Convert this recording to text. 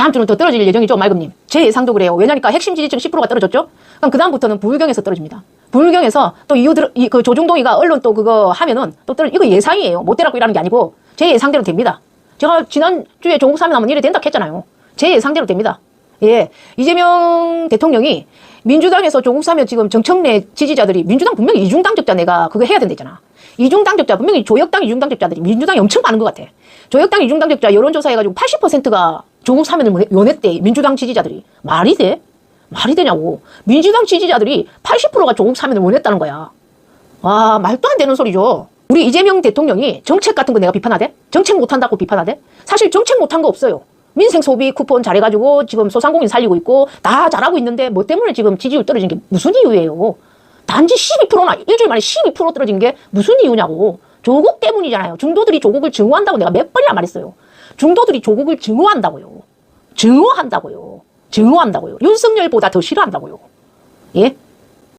다음 주는 더 떨어질 예정이죠, 말금님. 제 예상도 그래요. 왜냐니까 핵심 지지층 10%가 떨어졌죠? 그럼 그다음부터는 불경에서 떨어집니다. 불경에서 또 이유들, 이, 그 조중동이가 언론 또 그거 하면은 또 떨어, 이거 예상이에요. 못 되라고 일하는 게 아니고 제 예상대로 됩니다. 제가 지난주에 조국 사면 하면 이래 된다 했잖아요. 제 예상대로 됩니다. 예. 이재명 대통령이 민주당에서 조국 사면 지금 정청래 지지자들이 민주당 분명히 이중 당적자 내가 그거 해야 된다잖아. 이중 당적자 분명히 조역당 이중 당적자들이 민주당이 엄청 많은 것 같아. 조역당 이중 당적자 여론조사 해가지고 80%가 조국 사면을 원했대. 민주당 지지자들이. 말이 돼? 말이 되냐고. 민주당 지지자들이 80%가 조국 사면을 원했다는 거야. 와, 말도 안 되는 소리죠. 우리 이재명 대통령이 정책 같은 거 내가 비판하대? 정책 못한다고 비판하대? 사실 정책 못한 거 없어요. 민생 소비 쿠폰 잘해가지고 지금 소상공인 살리고 있고 다 잘하고 있는데 뭐 때문에 지금 지지율 떨어진 게 무슨 이유예요? 단지 12%나 일주일 만에 12% 떨어진 게 무슨 이유냐고. 조국 때문이잖아요. 중도들이 조국을 증오한다고 내가 몇 번이나 말했어요. 중도들이 조국을 증오한다고요. 증오한다고요. 증오한다고요. 윤석열보다 더 싫어한다고요. 예?